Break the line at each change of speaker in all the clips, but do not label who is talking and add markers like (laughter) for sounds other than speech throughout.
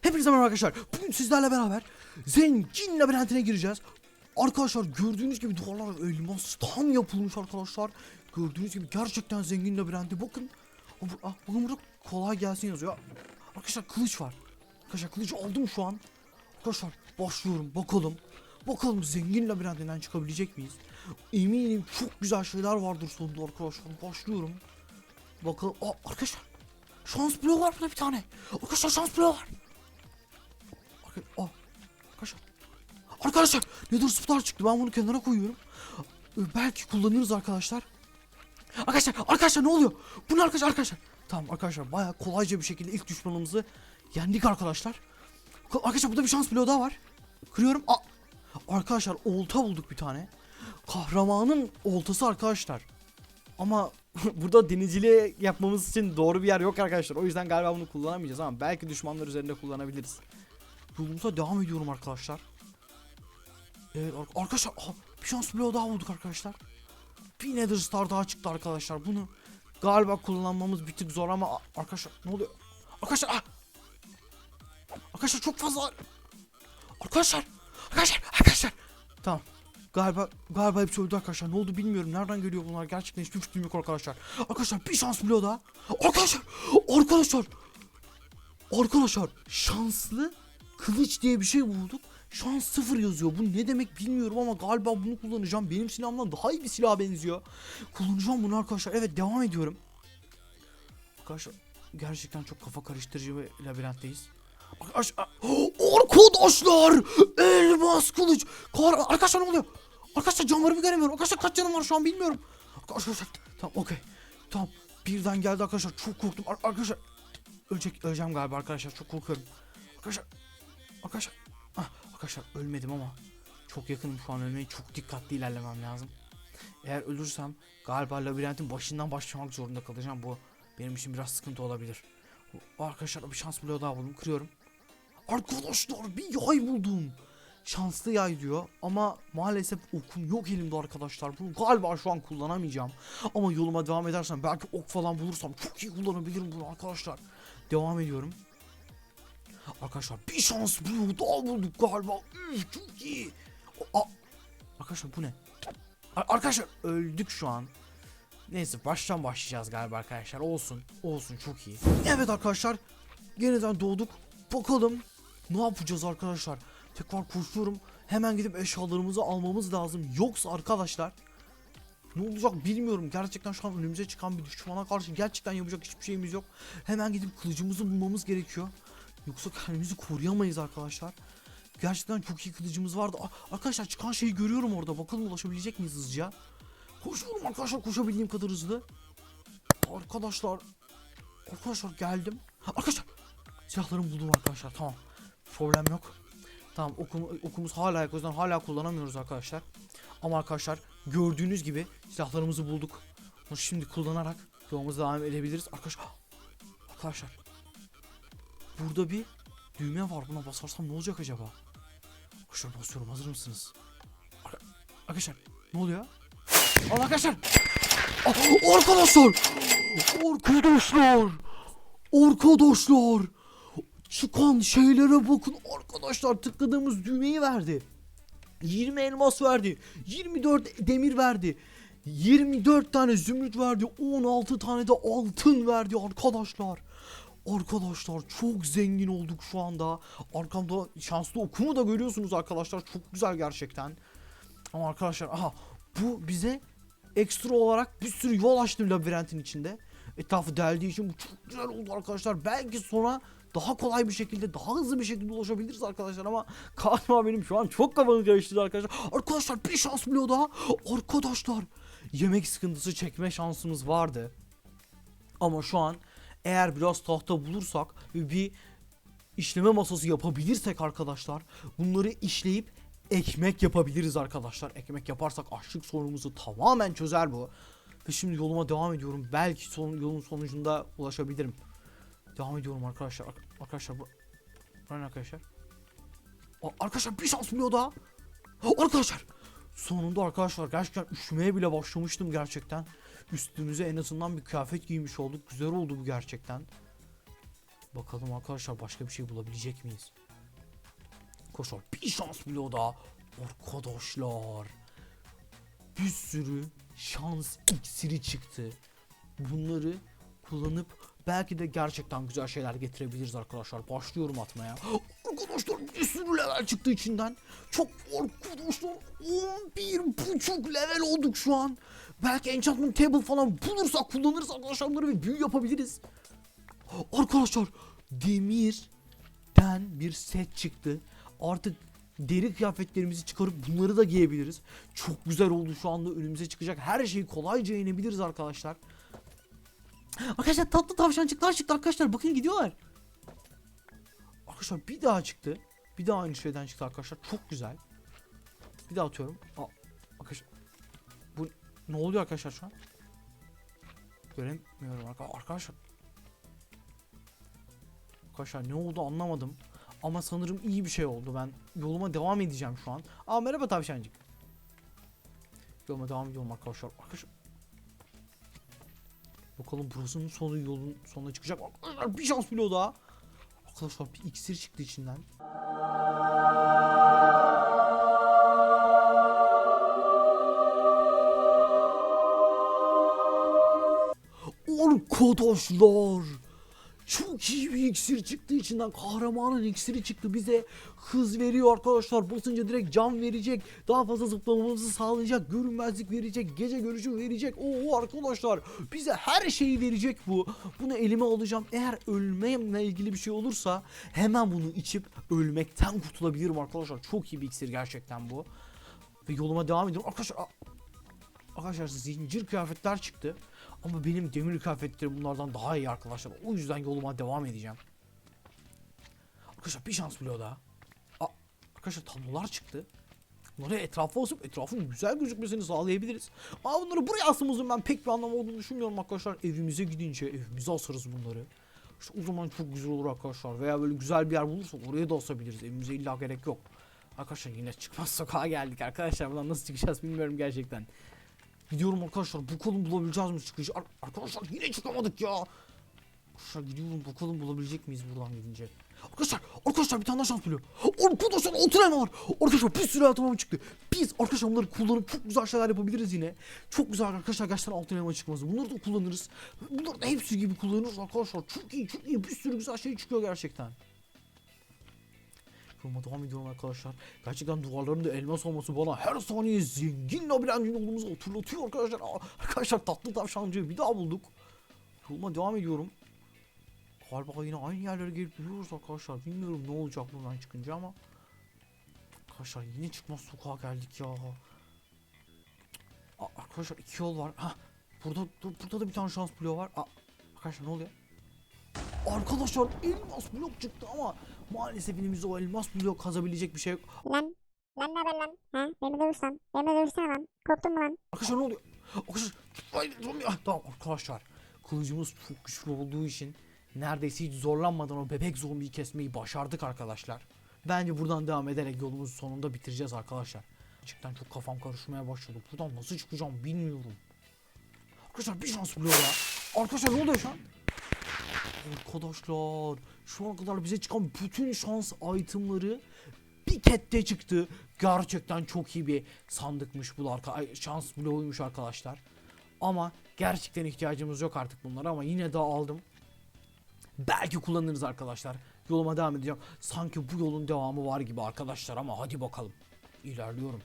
Hepinize merhaba arkadaşlar. Bugün sizlerle beraber zengin labirentine gireceğiz. Arkadaşlar gördüğünüz gibi duvarlar elmastan yapılmış arkadaşlar. Gördüğünüz gibi gerçekten zengin labirenti. Bakın. Ah, Bakın burada kolay gelsin yazıyor. Arkadaşlar kılıç var. Arkadaşlar kılıcı aldım şu an. Arkadaşlar başlıyorum bakalım. Bakalım zengin labirentinden çıkabilecek miyiz? Eminim çok güzel şeyler vardır sonunda arkadaşlar. Başlıyorum. Bakalım. Aa, arkadaşlar. Şans bloğu var burada bir tane. Arkadaşlar şans bloğu var. Arka- Aa, arkadaşlar. Arkadaşlar Nether Star çıktı. Ben bunu kenara koyuyorum. Ee, Belki kullanırız arkadaşlar. Arkadaşlar arkadaşlar ne oluyor? Bu arkadaşlar arkadaşlar? Tamam arkadaşlar bayağı kolayca bir şekilde ilk düşmanımızı yendik arkadaşlar. Arkadaşlar burada bir şans bloğu daha var. Kırıyorum. Aa, arkadaşlar olta bulduk bir tane. Kahramanın oltası arkadaşlar. Ama (laughs) burada denizciliği yapmamız için doğru bir yer yok arkadaşlar. O yüzden galiba bunu kullanamayacağız ama belki düşmanlar üzerinde kullanabiliriz. Yolumuza devam ediyorum arkadaşlar. Evet ar- arkadaşlar aha, bir şans bloğu daha bulduk arkadaşlar. Bir Nether Star daha çıktı arkadaşlar. Bunu galiba kullanmamız bir tık zor ama arkadaşlar ne oluyor? Arkadaşlar ah! Arkadaşlar çok fazla Arkadaşlar Arkadaşlar Arkadaşlar Tamam Galiba galiba hepsi öldü arkadaşlar. Ne oldu bilmiyorum. Nereden geliyor bunlar? Gerçekten hiçbir fikrim yok arkadaşlar. Arkadaşlar bir şans bloğu daha. Arkadaşlar Arkadaşlar Arkadaşlar şanslı kılıç diye bir şey bulduk. Şans sıfır yazıyor. Bu ne demek bilmiyorum ama galiba bunu kullanacağım. Benim silahımdan daha iyi bir silaha benziyor. Kullanacağım bunu arkadaşlar. Evet devam ediyorum. Arkadaşlar gerçekten çok kafa karıştırıcı bir labirentteyiz. Arkadaşlar, (gasps) arkadaşlar elmas kılıç. Arkadaşlar ne oluyor? Arkadaşlar canlarımı göremiyorum. Arkadaşlar kaç canım var şu an bilmiyorum. Arkadaşlar tamam okey. Tamam birden geldi arkadaşlar çok korktum. Ar- arkadaşlar ölecek öleceğim galiba arkadaşlar çok korkuyorum. Arkadaşlar arkadaşlar ah, arkadaşlar ölmedim ama çok yakınım şu an ölmeye çok dikkatli ilerlemem lazım. Eğer ölürsem galiba labirentin başından başlamak zorunda kalacağım. Bu benim için biraz sıkıntı olabilir. Arkadaşlar bir şans bloğu daha buldum. Kırıyorum. Arkadaşlar bir yay buldum. Şanslı yay diyor ama maalesef okum yok elimde arkadaşlar. Bunu galiba şu an kullanamayacağım. Ama yoluma devam edersem belki ok falan bulursam çok iyi kullanabilirim bunu arkadaşlar. Devam ediyorum. Arkadaşlar bir şans bloğu daha bulduk galiba. Üf, çok iyi. Aa, arkadaşlar bu ne? Ar- arkadaşlar öldük şu an. Neyse baştan başlayacağız galiba arkadaşlar. Olsun. Olsun çok iyi. Evet arkadaşlar. Yeniden doğduk. Bakalım ne yapacağız arkadaşlar. Tekrar koşuyorum. Hemen gidip eşyalarımızı almamız lazım. Yoksa arkadaşlar ne olacak bilmiyorum. Gerçekten şu an önümüze çıkan bir düşmana karşı gerçekten yapacak hiçbir şeyimiz yok. Hemen gidip kılıcımızı bulmamız gerekiyor. Yoksa kendimizi koruyamayız arkadaşlar. Gerçekten çok iyi kılıcımız vardı. Aa, arkadaşlar çıkan şeyi görüyorum orada. Bakalım ulaşabilecek miyiz hızlıca? Koşuyorum arkadaşlar koşabildiğim kadar hızlı. Arkadaşlar. Arkadaşlar geldim. Arkadaşlar. Silahlarımı buldum arkadaşlar. Tamam. Problem yok. Tamam okum, okumuz hala yok. O yüzden hala kullanamıyoruz arkadaşlar. Ama arkadaşlar gördüğünüz gibi silahlarımızı bulduk. Bunu şimdi kullanarak yolumuza devam edebiliriz. Arkadaşlar. Arkadaşlar. Burada bir düğme var. Buna basarsam ne olacak acaba? Arkadaşlar basıyorum. Hazır mısınız? Ar- Arkadaşlar ne oluyor? Al arkadaşlar. Aa, Arkadaşlar. Arkadaşlar. Arkadaşlar. Çıkan şeylere bakın arkadaşlar tıkladığımız düğmeyi verdi. 20 elmas verdi. 24 demir verdi. 24 tane zümrüt verdi. 16 tane de altın verdi arkadaşlar. Arkadaşlar çok zengin olduk şu anda. Arkamda şanslı okumu da görüyorsunuz arkadaşlar. Çok güzel gerçekten. Ama arkadaşlar aha bu bize ekstra olarak bir sürü yol açtı labirentin içinde. Etrafı deldiği için bu çok güzel oldu arkadaşlar. Belki sonra daha kolay bir şekilde, daha hızlı bir şekilde ulaşabiliriz arkadaşlar ama (laughs) galiba benim şu an çok kafamı karıştırdı arkadaşlar. Arkadaşlar bir şans bloğu daha. Arkadaşlar yemek sıkıntısı çekme şansımız vardı. Ama şu an eğer biraz tahta bulursak ve bir işleme masası yapabilirsek arkadaşlar bunları işleyip ekmek yapabiliriz arkadaşlar. Ekmek yaparsak açlık sorunumuzu tamamen çözer bu. Ve şimdi yoluma devam ediyorum. Belki son, yolun sonucunda ulaşabilirim. Devam ediyorum arkadaşlar. Ar- Arkadaşlar bu... Buranın arkadaşlar. Aa, arkadaşlar bir şans buluyor daha. Arkadaşlar. Sonunda arkadaşlar gerçekten üşümeye bile başlamıştım gerçekten. Üstümüze en azından bir kıyafet giymiş olduk. Güzel oldu bu gerçekten. Bakalım arkadaşlar başka bir şey bulabilecek miyiz? Arkadaşlar bir şans bloğu daha. Arkadaşlar. Bir sürü şans iksiri çıktı. Bunları kullanıp belki de gerçekten güzel şeyler getirebiliriz arkadaşlar. Başlıyorum atmaya. (gasps) Arkadaşlar bir sürü level çıktı içinden. Çok arkadaşlar 11 buçuk level olduk şu an. Belki enchantment table falan bulursak kullanırız arkadaşlar bunları ve büyü yapabiliriz. Arkadaşlar demirden bir set çıktı. Artık deri kıyafetlerimizi çıkarıp bunları da giyebiliriz. Çok güzel oldu şu anda önümüze çıkacak her şeyi kolayca yenebiliriz arkadaşlar. Arkadaşlar tatlı tavşancıklar çıktı arkadaşlar bakın gidiyorlar. Arkadaşlar bir daha çıktı. Bir daha aynı şeyden çıktı arkadaşlar. Çok güzel. Bir daha atıyorum. Aa, arkadaşlar. Bu ne oluyor arkadaşlar şu an? Göremiyorum arka- arkadaşlar. Arkadaşlar ne oldu anlamadım. Ama sanırım iyi bir şey oldu. Ben yoluma devam edeceğim şu an. Aa merhaba tavşancık. Yoluma devam ediyorum arkadaşlar. Arkadaşlar. Bakalım burasının sonu yolun sonuna çıkacak. Arkadaşlar bir şans bile daha. Arkadaşlar bir iksir çıktı içinden. Arkadaşlar çok iyi bir iksir çıktı içinden. Kahramanın iksiri çıktı. Bize hız veriyor arkadaşlar. Basınca direkt can verecek. Daha fazla zıplamamızı sağlayacak. Görünmezlik verecek. Gece görüşü verecek. Oo arkadaşlar bize her şeyi verecek bu. Bunu elime alacağım. Eğer ölmemle ilgili bir şey olursa hemen bunu içip ölmekten kurtulabilirim arkadaşlar. Çok iyi bir iksir gerçekten bu. Ve yoluma devam ediyorum. Arkadaşlar Arkadaşlar zincir kıyafetler çıktı. Ama benim demir kıyafetlerim bunlardan daha iyi arkadaşlar. O yüzden yoluma devam edeceğim. Arkadaşlar bir şans bile o daha. Aa, arkadaşlar tablolar çıktı. Bunları etrafa asıp etrafın güzel gözükmesini sağlayabiliriz. Ama bunları buraya asmamızın ben pek bir anlamı olduğunu düşünmüyorum arkadaşlar. Evimize gidince evimize asarız bunları. İşte o zaman çok güzel olur arkadaşlar. Veya böyle güzel bir yer bulursak oraya da asabiliriz. Evimize illa gerek yok. Arkadaşlar yine çıkmaz sokağa geldik arkadaşlar. Buradan nasıl çıkacağız bilmiyorum gerçekten. Gidiyorum arkadaşlar bakalım bulabileceğiz mi çıkışı? Ar- Arkadaşlar yine çıkamadık ya. Arkadaşlar gidiyorum bakalım bulabilecek miyiz buradan gidince? Arkadaşlar arkadaşlar bir tane daha şans buluyor Arkadaşlar altın elma var. Arkadaşlar bir sürü elma çıktı. Biz arkadaşlar bunları kullanıp çok güzel şeyler yapabiliriz yine. Çok güzel arkadaşlar gerçekten altın elma çıkması. Bunları da kullanırız. Bunları da hepsi gibi kullanırız arkadaşlar. Çok iyi çok iyi. Bir sürü güzel şey çıkıyor gerçekten Yoluma devam ediyorum arkadaşlar. Gerçekten duvarların da elmas olması bana her saniye zengin labirentin olduğumuzu hatırlatıyor arkadaşlar. Aa, Arkadaşlar tatlı tavşancığı bir daha bulduk. Yoluma devam ediyorum. Galiba yine aynı yerlere gelip duruyoruz arkadaşlar. Bilmiyorum ne olacak buradan çıkınca ama. Arkadaşlar yine çıkmaz sokağa geldik ya. Aa, arkadaşlar iki yol var. Ha, burada burada da bir tane şans bloğu var. Aa, arkadaşlar ne oluyor? Arkadaşlar elmas blok çıktı ama maalesef elimizde o elmas blok kazabilecek bir şey yok.
Lan. Lan ne haber lan? Ha? Beni dövürsen. Beni dövürsene lan. Korktun mu lan?
Arkadaşlar ne oluyor? Arkadaşlar ay, dur ya. Tamam arkadaşlar kılıcımız çok güçlü olduğu için neredeyse hiç zorlanmadan o bebek zombiyi kesmeyi başardık arkadaşlar. Bence buradan devam ederek yolumuzu sonunda bitireceğiz arkadaşlar. Gerçekten çok kafam karışmaya başladı. Buradan nasıl çıkacağım bilmiyorum. Arkadaşlar bir şans buluyor ya. Arkadaşlar ne oluyor şu an? Arkadaşlar şu ana kadar bize çıkan bütün şans itemları bir kette çıktı. Gerçekten çok iyi bir sandıkmış bu arka şans bloğuymuş arkadaşlar. Ama gerçekten ihtiyacımız yok artık bunlara ama yine de aldım. Belki kullanırız arkadaşlar. Yoluma devam edeceğim. Sanki bu yolun devamı var gibi arkadaşlar ama hadi bakalım. İlerliyorum.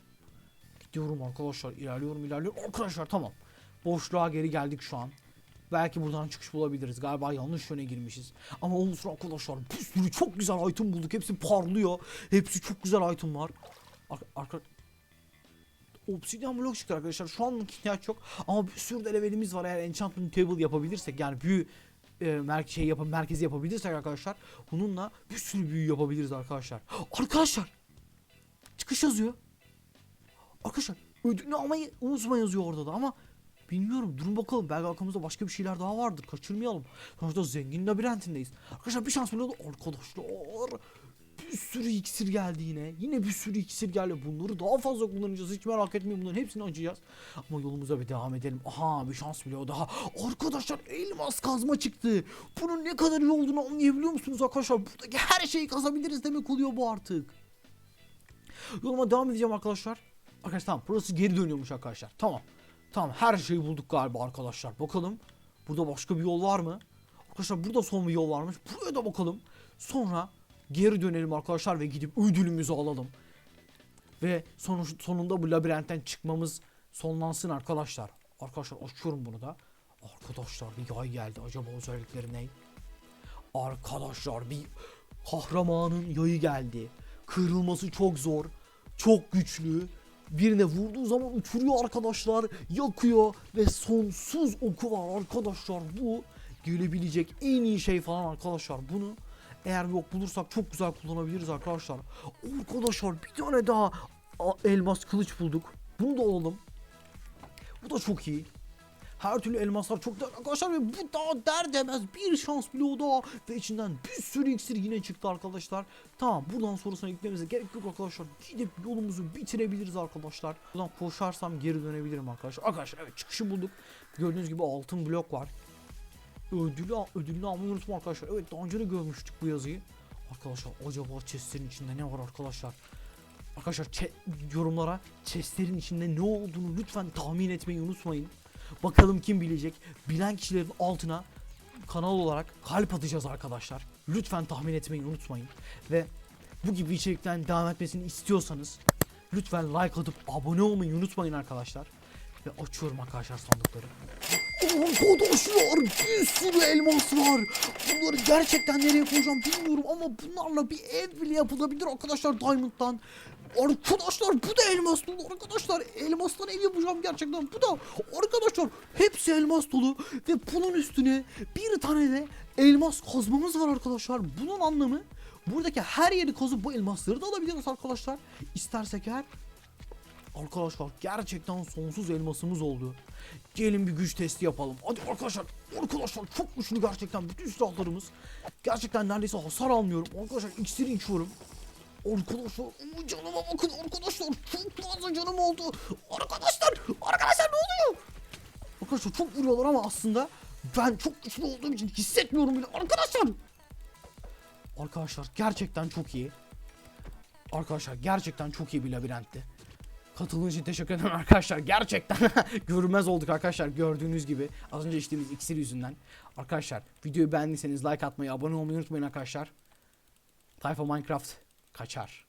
Gidiyorum arkadaşlar. ilerliyorum ilerliyorum. Arkadaşlar tamam. Boşluğa geri geldik şu an. Belki buradan çıkış bulabiliriz. Galiba yanlış yöne girmişiz. Ama olsun arkadaşlar. Bir sürü çok güzel item bulduk. Hepsi parlıyor. Hepsi çok güzel item var. Ar arka Obsidian blok çıktı arkadaşlar. Şu anlık ihtiyaç yok. Ama bir sürü de levelimiz var. Eğer enchantment table yapabilirsek yani büyü e, mer şey yap merkezi yapabilirsek arkadaşlar bununla bir sürü büyü yapabiliriz arkadaşlar. Arkadaşlar çıkış yazıyor. Arkadaşlar ödülünü almayı unutma yazıyor orada da ama bilmiyorum durun bakalım belki arkamızda başka bir şeyler daha vardır kaçırmayalım. Sonuçta zengin labirentindeyiz. Arkadaşlar bir şans buluyordu arkadaşlar. Bir sürü iksir geldi yine. Yine bir sürü iksir geldi. Bunları daha fazla kullanacağız. Hiç merak etmeyin bunların hepsini açacağız. Ama yolumuza bir devam edelim. Aha bir şans bile o daha. Arkadaşlar elmas kazma çıktı. Bunun ne kadar iyi olduğunu anlayabiliyor musunuz arkadaşlar? Buradaki her şeyi kazabiliriz demek oluyor bu artık. Yoluma devam edeceğim arkadaşlar. Arkadaşlar tamam burası geri dönüyormuş arkadaşlar. Tamam. Tamam her şeyi bulduk galiba arkadaşlar. Bakalım. Burada başka bir yol var mı? Arkadaşlar burada son bir yol varmış. Buraya da bakalım. Sonra geri dönelim arkadaşlar ve gidip ödülümüzü alalım. Ve sonu, sonunda bu labirentten çıkmamız sonlansın arkadaşlar. Arkadaşlar açıyorum bunu da. Arkadaşlar bir yay geldi. Acaba özellikleri ne? Arkadaşlar bir kahramanın yayı geldi. Kırılması çok zor. Çok güçlü. Birine vurduğu zaman uçuruyor arkadaşlar. Yakıyor ve sonsuz oku var arkadaşlar. Bu gelebilecek en iyi şey falan arkadaşlar. Bunu eğer yok bulursak çok güzel kullanabiliriz arkadaşlar. Arkadaşlar bir tane daha elmas kılıç bulduk. Bunu da alalım. Bu da çok iyi. Her türlü elmaslar çok değerli arkadaşlar ve bu daha der demez bir şans bile o daha ve içinden bir sürü iksir yine çıktı arkadaşlar. Tamam buradan sonrasına gitmemize gerek yok arkadaşlar. Gidip yolumuzu bitirebiliriz arkadaşlar. Buradan koşarsam geri dönebilirim arkadaşlar. Arkadaşlar evet çıkışı bulduk. Gördüğünüz gibi altın blok var. Ödülü, ödülünü almayı unutma arkadaşlar. Evet daha önce de görmüştük bu yazıyı. Arkadaşlar acaba chestlerin içinde ne var arkadaşlar? Arkadaşlar yorumlara chestlerin içinde ne olduğunu lütfen tahmin etmeyi unutmayın. Bakalım kim bilecek. Bilen kişilerin altına kanal olarak kalp atacağız arkadaşlar. Lütfen tahmin etmeyi unutmayın. Ve bu gibi içeriklerin devam etmesini istiyorsanız lütfen like atıp abone olmayı unutmayın arkadaşlar. Ve açıyorum arkadaşlar sandıkları. Arkadaşlar bir sürü elmas var. Bunları gerçekten nereye koyacağım bilmiyorum ama bunlarla bir ev bile yapılabilir arkadaşlar Diamond'dan. Arkadaşlar bu da elmas dolu arkadaşlar. Elmastan ev yapacağım gerçekten. Bu da arkadaşlar hepsi elmas dolu ve bunun üstüne bir tane de elmas kazmamız var arkadaşlar. Bunun anlamı buradaki her yeri kazıp bu elmasları da alabiliriz arkadaşlar. İstersek eğer Arkadaşlar gerçekten sonsuz elmasımız oldu. Gelin bir güç testi yapalım. Hadi arkadaşlar. Arkadaşlar çok güçlü gerçekten bütün silahlarımız. Gerçekten neredeyse hasar almıyorum. Arkadaşlar iksiri içiyorum. Arkadaşlar aman canıma bakın arkadaşlar. Çok fazla canım oldu. Arkadaşlar. Arkadaşlar ne oluyor? Arkadaşlar çok vuruyorlar ama aslında ben çok güçlü olduğum için hissetmiyorum bile. Arkadaşlar. Arkadaşlar gerçekten çok iyi. Arkadaşlar gerçekten çok iyi bir labirentti. Katıldığınız için teşekkür ederim arkadaşlar. Gerçekten (laughs) görünmez olduk arkadaşlar gördüğünüz gibi. Az önce içtiğimiz iksir yüzünden. Arkadaşlar videoyu beğendiyseniz like atmayı, abone olmayı unutmayın arkadaşlar. Tayfa Minecraft kaçar.